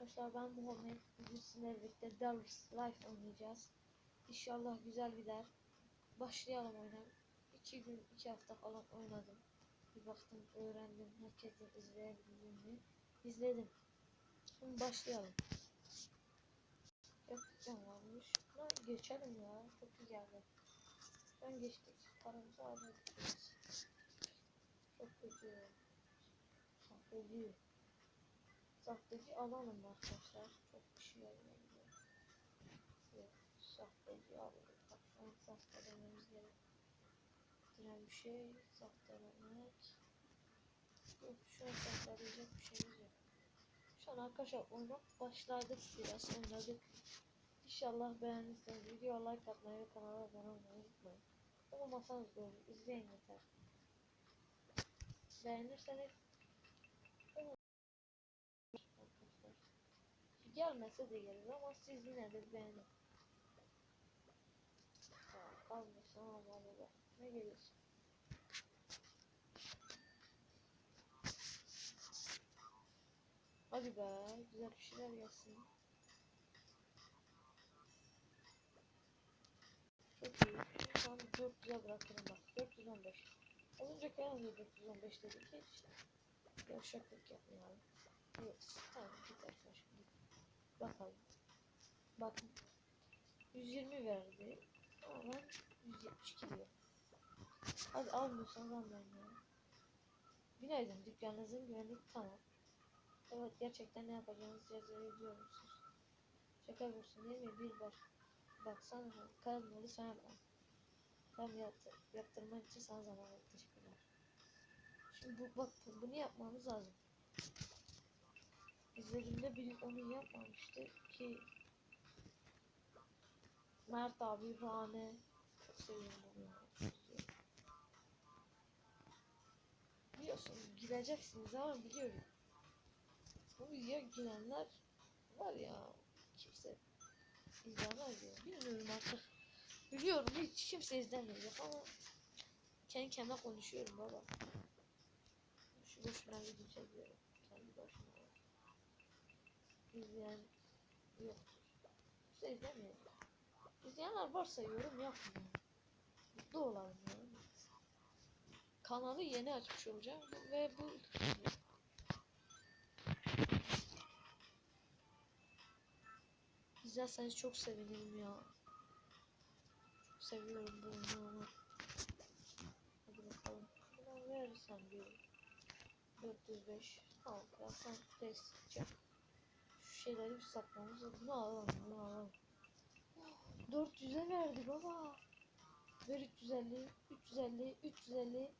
Arkadaşlar ben Muhammed. Bugün sizinle birlikte Devils Life oynayacağız. İnşallah güzel gider. Başlayalım oyuna. İki gün, iki hafta falan oynadım. Bir baktım, öğrendim. Herkesin izleyebildiğini izledim. Şimdi başlayalım. Yok can varmış. Ha, geçelim ya. Çok iyi geldi. Ben geçtik. Paramızı aldık. Çok kötü. Sahteci. Sahteci alalım arkadaşlar. Çok bir şey olmuyor. Sahteci alalım. Bak an sahtelememiz gerek. Diren bir şey sahtelemek. Yok şu an sahteleyecek bir şeyimiz yok. Şu an arkadaşlar oyuna başladık biraz oynadık. İnşallah beğenirseniz video like atmayı ve kanala abone olmayı unutmayın. Olmasanız da olur. Yeter. Beğenirseniz. Gelmese de gelir ama siz yine de beğenin. Kalmasın ama baba. Ne geliyorsun? Hadi be, güzel bir şeyler gelsin. Çok iyi. Şu an 400'e bırakırım bak. 415. Az önce kayan da 415 dedik hiç. Yavşaklık yapmayalım. Evet. Tamam git arkadaşlar. Bakalım. Bakın. 120 verdi. Ama ben 172 diyor. Hadi almıyorsanız almayın ya. Günaydın dükkanınızın güvenlik tamam. Evet gerçekten ne yapacağınızı yazıyor ediyor musunuz? Şaka yapıyorsun değil mi? Bir bak. Baksana kalmalı sen yapma. Tam yaptır, yaptırman için sana zaman. Teşekkürler. Şimdi bu bak bu- bunu yapmamız lazım. İzlediğimde biri onu yapmamıştı ki Mert abi Rane çok seviyorum. Biliyorsunuz güleceksiniz ama biliyorum. Bu videoya gülenler var ya kimse izlemez ya. Bilmiyorum artık. Biliyorum hiç kimse izlemeyecek ama kendi kendime konuşuyorum baba. Şu boşuna video çekiyorum. İzleyen yoktur. Kimse izlemiyor. İzleyenler varsa yorum yapın. ya. Mutlu olalım ya. Kanalı yeni açmış olacağım ve bu İzlerseniz çok sevinirim ya. Çok seviyorum bu oyunu. Hadi bakalım. Buna verirsem bir 405. Tamam ya sen değiştireceğim. Şeyleri bir satmamız lazım. Bunu alalım bunu alalım. 400'e verdi baba. Ver 350, 350, 350.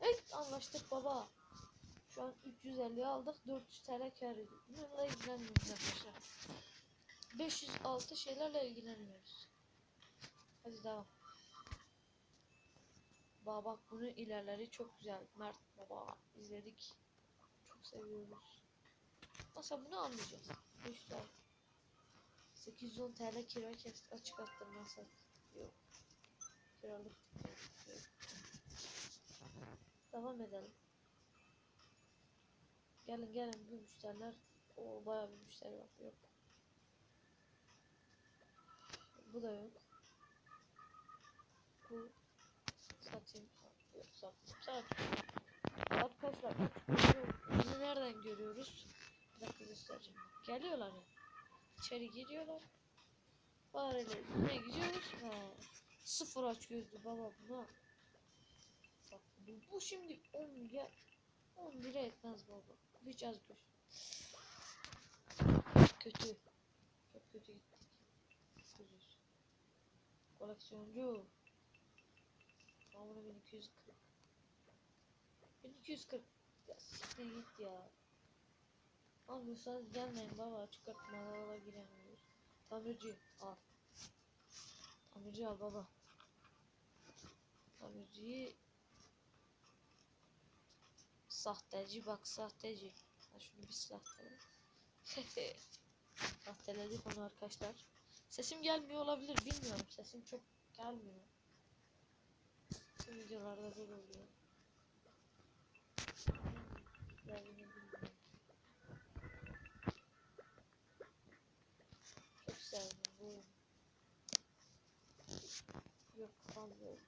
Evet anlaştık baba. Şu an 350 aldık. 400 TL kar ediyoruz. Bununla ilgilenmiyoruz arkadaşlar. 506 şeylerle ilgilenmiyoruz. Hadi devam. Baba bak bunun ilerleri çok güzel. Mert baba izledik. Çok seviyoruz. Nasıl bunu anlayacağız. 500 810 TL kira kes açık arttırma sat. Yok. Kiralık yok. Devam edelim. Gelin gelin bu müşteriler. O bayağı bir müşteri var. Yok. Bu da yok. Bu satayım. Yok satayım. Satayım. Arkadaşlar bunu nereden görüyoruz? Bir dakika göstereceğim. Geliyorlar ya. İçeri giriyorlar. Fareler ne gidiyoruz? He. Sıfır aç gözlü baba buna. Bak bu, bu şimdi 10 lira 10 lira etmez baba. Hiç az göz. Kötü. Çok kötü gittik. Ucuz. Koleksiyoncu. Tamamını 1240. 1240. Ya siktir git ya. Almıyorsanız gelmeyin baba. Çıkartmalara giremiyoruz. Tamirci al. Tamirci al baba. Tamirciyi Sahteci bak sahteci. Ha şunu bir sahtele. Sahteledik onu arkadaşlar. Sesim gelmiyor olabilir bilmiyorum. Sesim çok gelmiyor. Bu videolarda böyle oluyor. Geldiğini bilmiyorum. Yok kalmıyorum.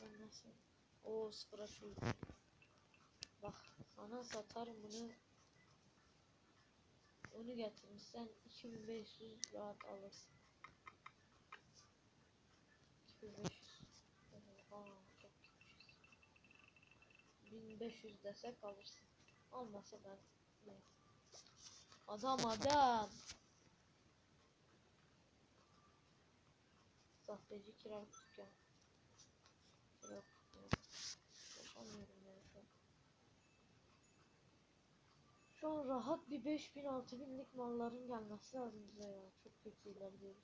Ben nasıl? Oo sıfıra şu. Bak sana satarım bunu. Onu getirmişsen 2500 rahat alırsın. 2500. Oha çok gitmişiz. 1500 desek alırsın. Olmasa ben. Adam adam. Sahteci kiralık dükkan. Kiralık dükkan. Yaşamıyorum ya şu an. Rahat bir 5000 6000'lik malların gelmesi lazım bize ya. Çok kötü ilerliyoruz.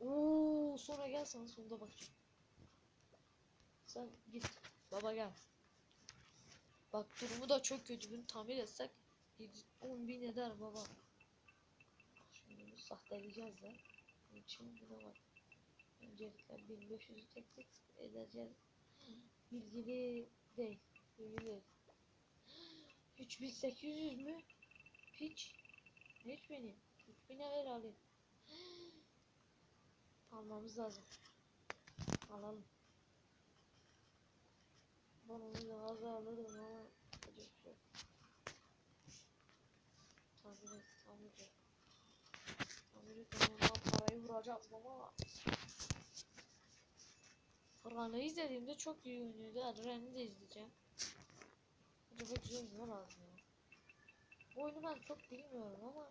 Oo, sonra gel sana sonunda bakacağım. Sen git. Baba gel. Bak durumu da çok kötü. Bunu tamir etsek 10 bin eder baba. Şimdi bunu sahteleyeceğiz ya. İçin buna bak. Öncelikle 1500'ü tek tek edeceğiz. Bilgili değil. Bilgili değil. 3800 mü? Piç. Ne 3000'i? 3000'e ver alayım. Almamız lazım. Alalım. Ben onu da az alırım ama bir şey yok. Tamir et, et, ondan parayı vuracağız baba. Fırlanı izlediğimde çok iyi oynuyordu. Adren'i de izleyeceğim. Acaba güzel oynuyor lazım ya. Bu oyunu ben çok bilmiyorum ama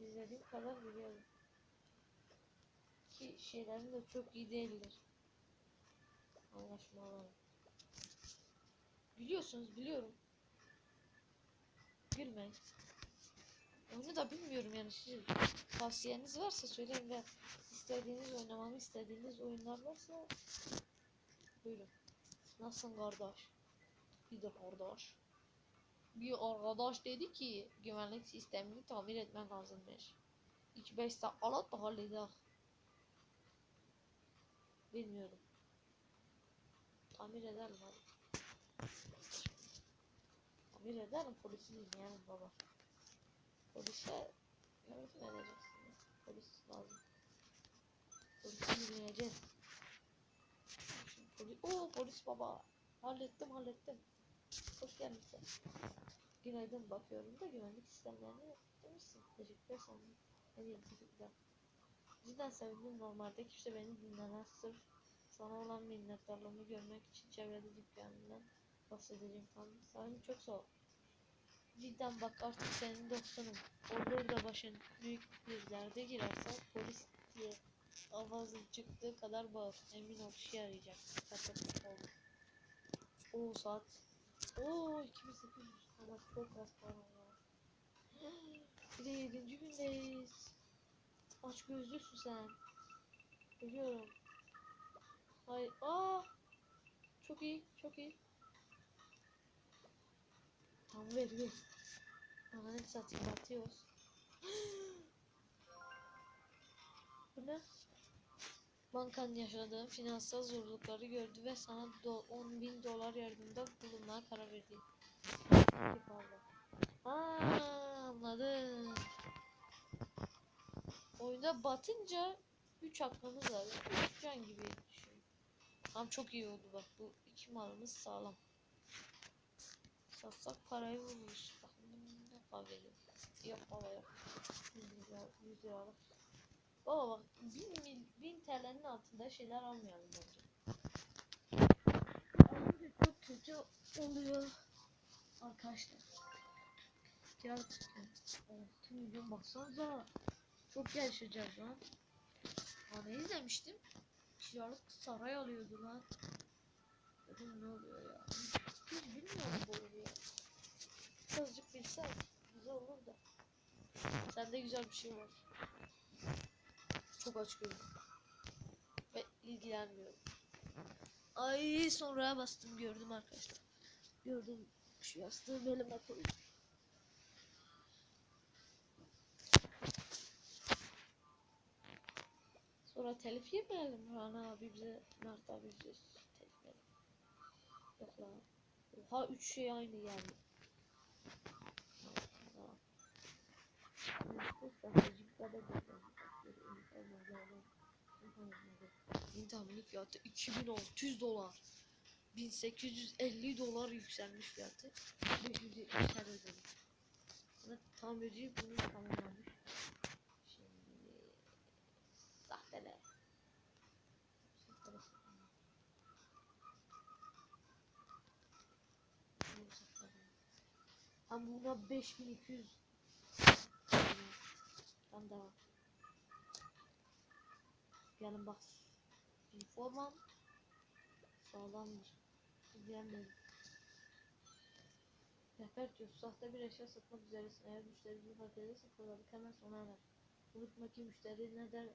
izlediğim kadar biliyorum. Ki şeylerim de çok iyi değildir. Anlaşmalar. Biliyorsunuz biliyorum. Gülmeyin. Oyunu da bilmiyorum yani siz tavsiyeniz varsa söyleyin ve istediğiniz oynamamı istediğiniz oyunlar varsa buyurun. Nasılsın kardeş? Bir de kardeş. Bir arkadaş dedi ki güvenlik sistemini tamir etmen lazımmış. 2-5 saat alat da halledek. Bilmiyorum. Tamir edelim hadi. Tamir edelim polisi dinleyelim baba. Polise yardım edeceksin. Polis lazım. Polisi dinleyeceğiz. Polis, Oo polis baba. Hallettim hallettim. Hoş gelmişsin. Günaydın bakıyorum da güvenlik sistemlerini demişsin. Teşekkürler sana. En iyi teşekkürler. Cidden sevindim normalde kimse beni dinlemez sırf sana olan minnettarlığımı görmek için çevrede dükkanından bahsedeceğim tamam. Sana çok ol. Cidden bak artık senin dostunum. Olur da başın büyük bir derde girersen polis diye avazın çıktığı kadar bağır. Emin ol işe yarayacak. Kaçak oldu. Oo saat. Oo 2800. Ama çok az para ya. Bir de 7. gündeyiz. Aç gözlüsün sen. Biliyorum. Hayır. Aa! Çok iyi, çok iyi. Tamam ver ver. Ananı satayım batıyoruz. Bu ne? Bankanın yaşadığı finansal zorlukları gördü ve sana do 10 bin dolar yardımda bulunmaya karar verdi. İyi pardon. Aa, anladım. Oyunda batınca 3 hakkımız var. 3 can gibi düşün. Tam çok iyi oldu bak bu iki malımız sağlam. Satsak parayı vururuz. Bak ne baba yok. 100 lira, 100 liralık. Baba bak 1000, mil, 1000 TL'nin altında şeyler almayalım bence. Alınca çok kötü oluyor. Arkadaşlar. Dükkan. 6 milyon baksanıza. Çok yaşayacağız lan. Aa ne izlemiştim? Kiralık saray alıyordu lan. Dedim ne oluyor ya? Hiç bilmiyorum bu oyunu ya. Birazcık bilsem güzel olur da. Sende güzel bir şey var. Çok aç gözüm. Ve ilgilenmiyorum. Ay sonra bastım gördüm arkadaşlar. Gördüm şu yastığı belime koydum. Sonra telif yemeyelim Rana abi bize, Mert abi bize telif verelim. Yok lan. Oha üç şey aynı Yeni tahmini fiyatı 2600 dolar. 1850 dolar yükselmiş fiyatı. 570 her ödedim. Buna tamirci bunu tamamlamış. Şimdi sahteler. Sahteler. Bunu sahteler. Hem buna 5200 Tam daha. Gelin bak. Informan sağlamdır. İzleyemedim. Rehber diyor, sahte bir eşya satmak üzeresin. Eğer müşteri bunu fark ederse fırladık hemen sona erer. Unutma ki müşteri ne der,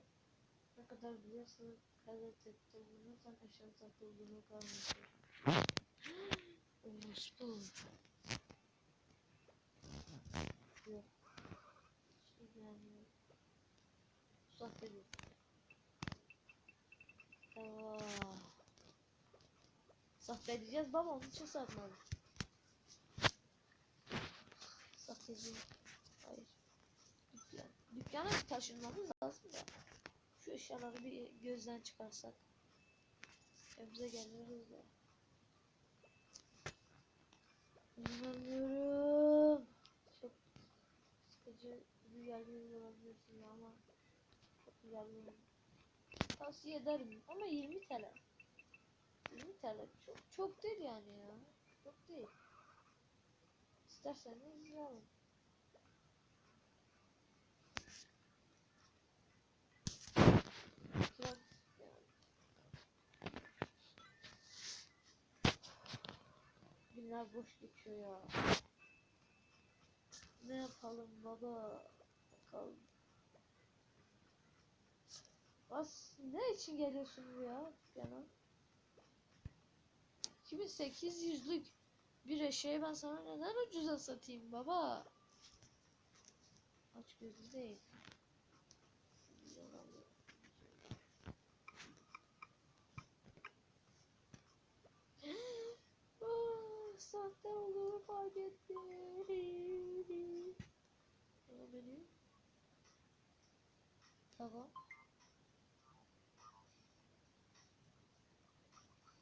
ne kadar biliyorsa kadar tepkide bulunursan eşyanın sahte olduğunu kalmıştır. Orospu. Yok. Hiç ilgilenmiyorum. Sahte bir. Aa. Sahte edeceğiz baba onun için satmalı. Sahteci. Hayır. Dükkan. Dükkana taşınmamız lazım da. Şu eşyaları bir gözden çıkarsak. Evimize geliriz de. İnanmıyorum. Bir yerler olabilirsin ya ama çok güzel bir. Tavsiye ederim ama 20 TL. 20 TL çok çok değil yani ya. Çok değil. İsterseniz izleyelim. Günler boş geçiyor ya. Ne yapalım baba? Bakalım. Bas ne için geliyorsun buraya dükkana? 2800'lük bir eşeği ben sana neden ucuza satayım baba? Aç gözlü değil. Ah, Sahte olduğunu fark ettim. Beni. Tamam.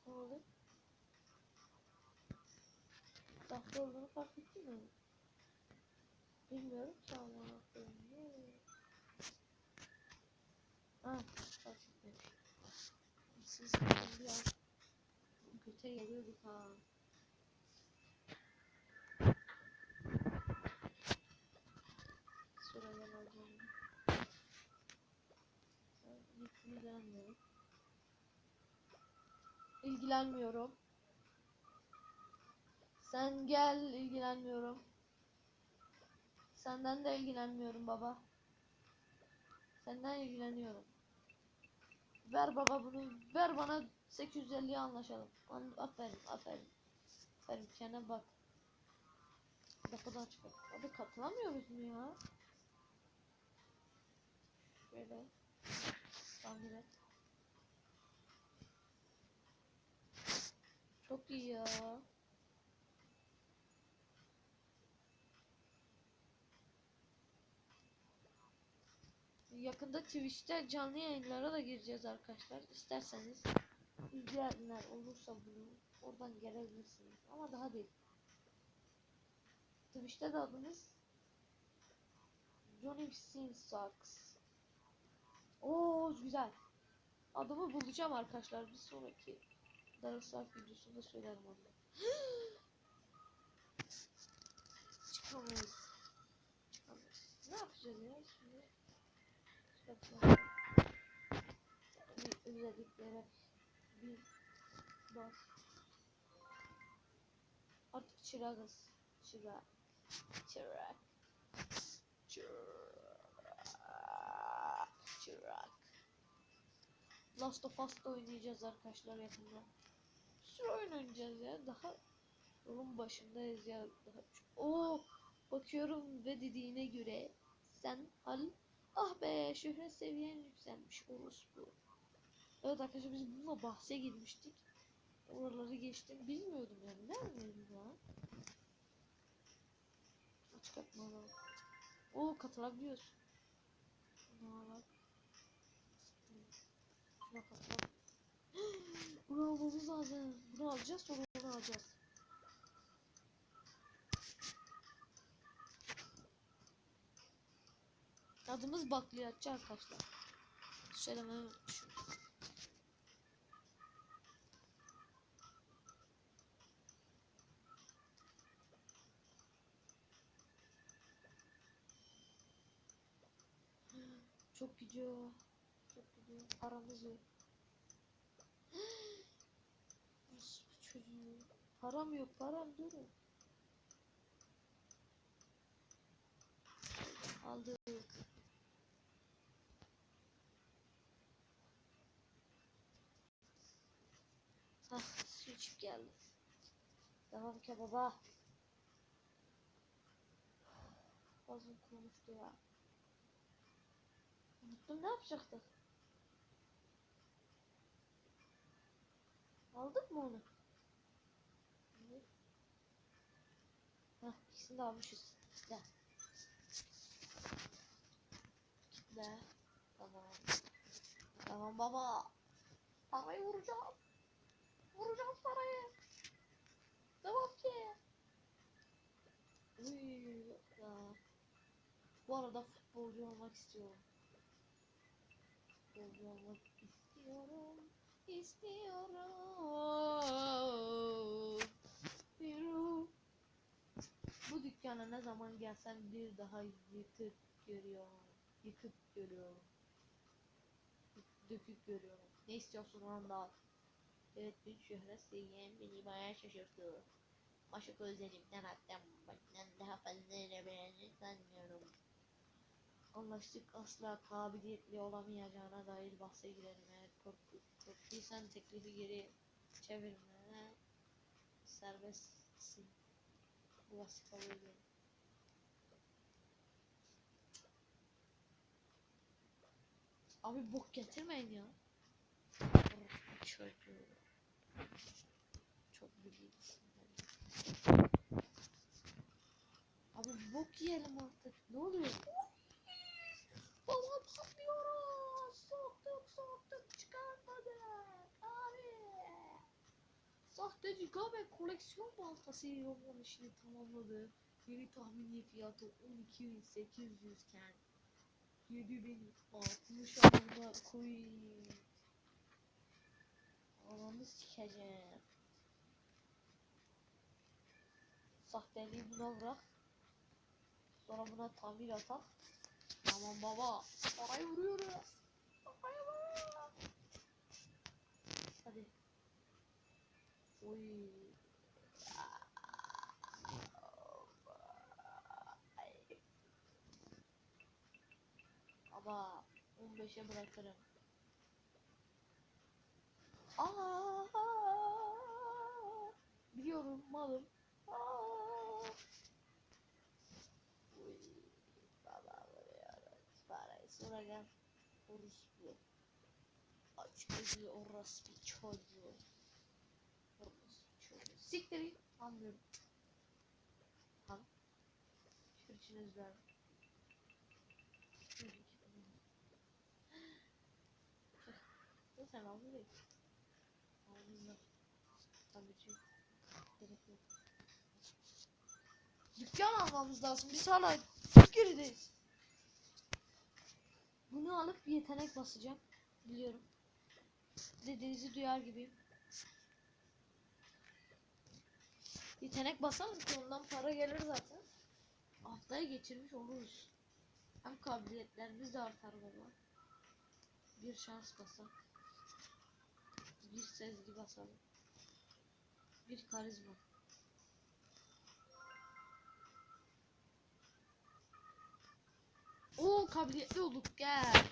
Ne oldu? Sahte olduğunu fark ettin mi? Bilmiyorum ki ama Ha, fark etmemiş. Siz biraz kötü geliyorduk ha. Şuraya alacağım. Ben ilgilenmiyorum. İlgilenmiyorum. Sen gel ilgilenmiyorum. Senden de ilgilenmiyorum baba. Senden ilgileniyorum. Ver baba bunu. Ver bana 850'ye anlaşalım. An aferin aferin. Aferin kendine bak. Kapıdan çıkar. Hadi katılamıyoruz mu ya? Şöyle. Tahmin et. Çok iyi ya. Yakında Twitch'te canlı yayınlara da gireceğiz arkadaşlar. İsterseniz izleyenler olursa bunu oradan gelebilirsiniz. Ama daha değil. Twitch'te de adımız Johnny Sin Sucks. Oo güzel. Adımı bulacağım arkadaşlar. Bir sonraki Darussac videosunda söylerim onu. Çıkamayız. Çıkamayız. Ne yapacağız ya şimdi? Bir özelliklere bir bas. Artık çırağız. Çırak. Çırak. Çırak. Çırak. Last of Us'ta oynayacağız arkadaşlar yakında. Bir sürü oyun oynayacağız ya. Daha yolun başındayız ya. Daha Oo, bakıyorum ve dediğine göre sen hal ah be şöhret seviyen yükselmiş orospu. Evet arkadaşlar biz bununla bahse girmiştik. Oraları geçtim. Bilmiyordum yani. Nerede ya? Açık atmalı. Oo katılabiliyoruz. Ne var? Şuna katılalım. Bunu almamız lazım. Bunu alacağız sonra onu alacağız. Adımız bakliyatçı arkadaşlar. Söylemeyi. Çok gidiyor. Çok gidiyor. Paramız yok. Nasıl bir çocuğu? Param yok param durun. Aldık. Hah su içip geldim. Devam ki baba. Ağzım kurumuştu ya. Unuttum ne yapacaktık? Aldık mı onu? Evet. Hah ikisini de almışız. Kitle. Kitle. Tamam. Tamam baba. Parayı vuracağım. Vuracağım parayı. Devam ki. Uy. Bu arada futbolcu olmak istiyorum. Futbolcu olmak istiyorum. İstiyorum. Yürü. Bu dükkana ne zaman gelsem bir daha yıkıp görüyorum. Yıkıp görüyorum. Döküp görüyorum. Ne istiyorsun ondan? Evet bir şöhret sevgiyen beni bayağı şaşırttı. Aşık özlerimden hatta başından daha fazla verebileceğini sanmıyorum. Anlaştık asla kabiliyetli olamayacağına dair bahse girelim. Eğer korku, korktuysan teklifi geri çevirmene serbestsin. Bu bahsi kabul ediyorum. Abi bok getirmeyin ya. Çocuğu. Çok bilgilisin. Abi bok yiyelim artık. Ne oluyor? Sahteci Gabe koleksiyon baltası yollamış işini tamamladı. Yeni tahmini fiyatı 12.800 iken 7060 anlamına koyayım. Ananı sikeceğim. Sahteliği buna bırak. Sonra buna tamir atak. Tamam baba. Parayı vuruyoruz. Parayı vuruyoruz. Hadi. Oy. Baba 15'e bırakırım. Aa, biliyorum malım. Aa. Uy, baba vuruyoruz. Parayı gel. Orospu. Aç gözlü orospu çocuğu. Siktir git. Anlıyorum. Tamam. Şunun için özler. Sen aldın değil. Aldın da. Tabii ki. Gerek yok. Dükkan almamız lazım. Biz hala çok. Bunu alıp yetenek basacağım. Biliyorum. Dediğinizi duyar gibiyim. Yetenek basalım ki ondan para gelir zaten. Haftaya geçirmiş oluruz. Hem kabiliyetlerimiz de artar baba. Bir şans basalım. Bir sezgi basalım. Bir karizma. Oo kabiliyetli olduk gel.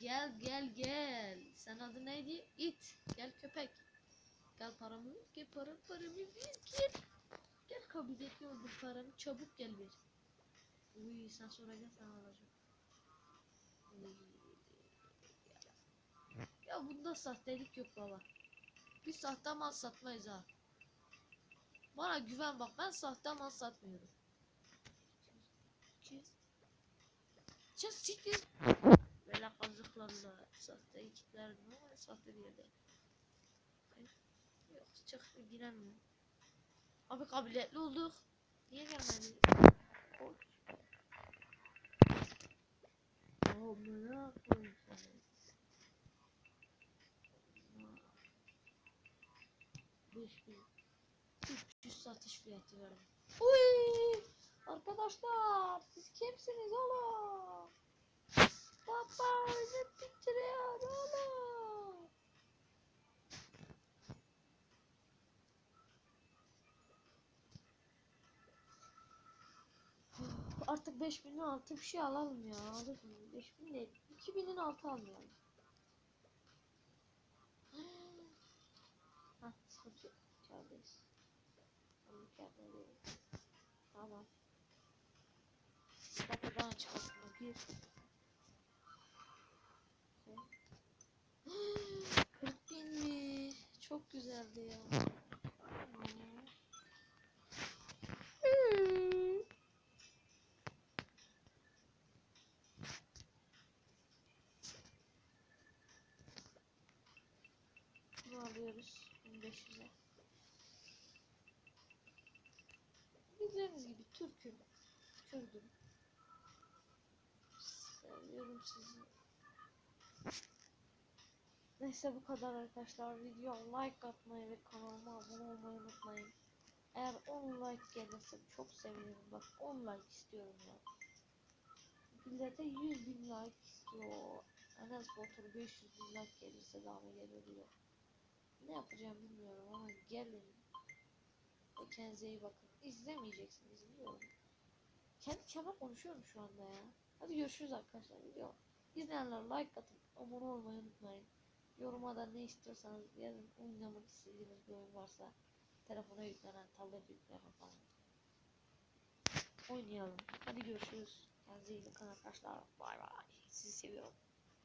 Gel gel gel. Sen adı neydi? İt. Gel köpek. Gel paramı gel para paramı ver gel. Gel kabiliyetli olduk paramı çabuk gel bir. Uy sen sonra gel sana alacağım. Ya bunda sahtelik yok baba. Biz sahte mal satmayız ha. Bana güven bak ben sahte mal satmıyorum. 200, Just siktir. Böyle kazıklarla sahte ekiplerdim ama sahte bir yerde. Hayır. Yok çok ilgilenmiyorum. Abi kabiliyetli olduk. Niye gelmedi? Koç. Amına koyayım seni. Beş bin. 300 satış fiyatı verdim. Uy! Arkadaşlar siz kimsiniz oğlum? Baba bizi bitiriyor oğlum. Uf, Artık 5000'in altı bir şey alalım ya. Alırsın. 5000 değil. 2000'in altı almayalım. Hah, sıkıntı yok. İçerideyiz. Onu kendine değil. Tamam. Bir. 40 bin mi? Çok güzeldi ya. 1500'e. Bildiğiniz gibi Türk'üm. Kürdüm. Seviyorum sizi. Neyse bu kadar arkadaşlar. Video like atmayı ve kanalıma abone olmayı unutmayın. Eğer 10 like gelirse çok sevinirim. Bak 10 like istiyorum ya. Millete 100 bin like istiyor. Enes Batur 500 bin like gelirse daha mı gelir diyor. Ne yapacağım bilmiyorum ama gelin. Ve kendinize iyi bakın. İzlemeyeceksiniz biliyorum. Kendi kendime konuşuyorum şu anda ya. Hadi görüşürüz arkadaşlar. Video. İzleyenler like atıp abone olmayı unutmayın. Yoruma da ne istiyorsanız yazın. Oynamak istediğiniz bir oyun varsa telefona yüklenen, tablet yüklenen falan. Oynayalım. Hadi görüşürüz. Kendinize iyi bakın arkadaşlar. Bay bay. Sizi seviyorum.